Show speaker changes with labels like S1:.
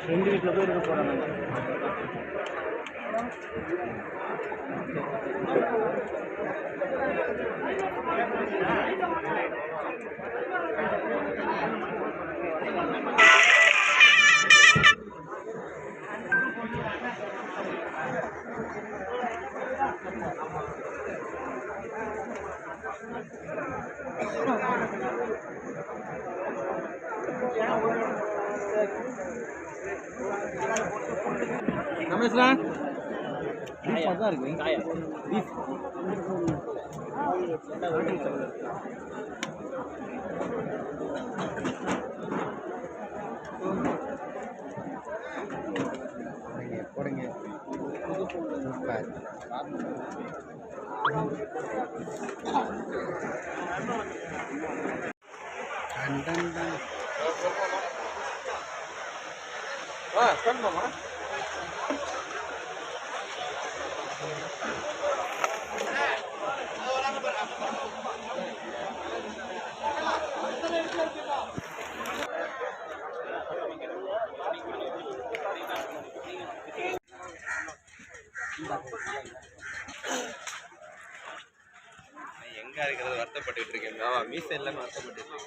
S1: Friend வீட்டில் போய் இருக்க போகிறாங்க
S2: ரமேஷ்ண்ணா
S1: காயா தான் இருக்கு.
S2: போடுங்க சூப்பர். டன் டன் டன்
S3: ஆ ஸ்டார்ட் எங்க இருக்கிறது வருத்தப்பட்டு இருக்கேன்? ஆமா மீச எல்லாமே வருத்தப்பட்டு இருக்கேன்.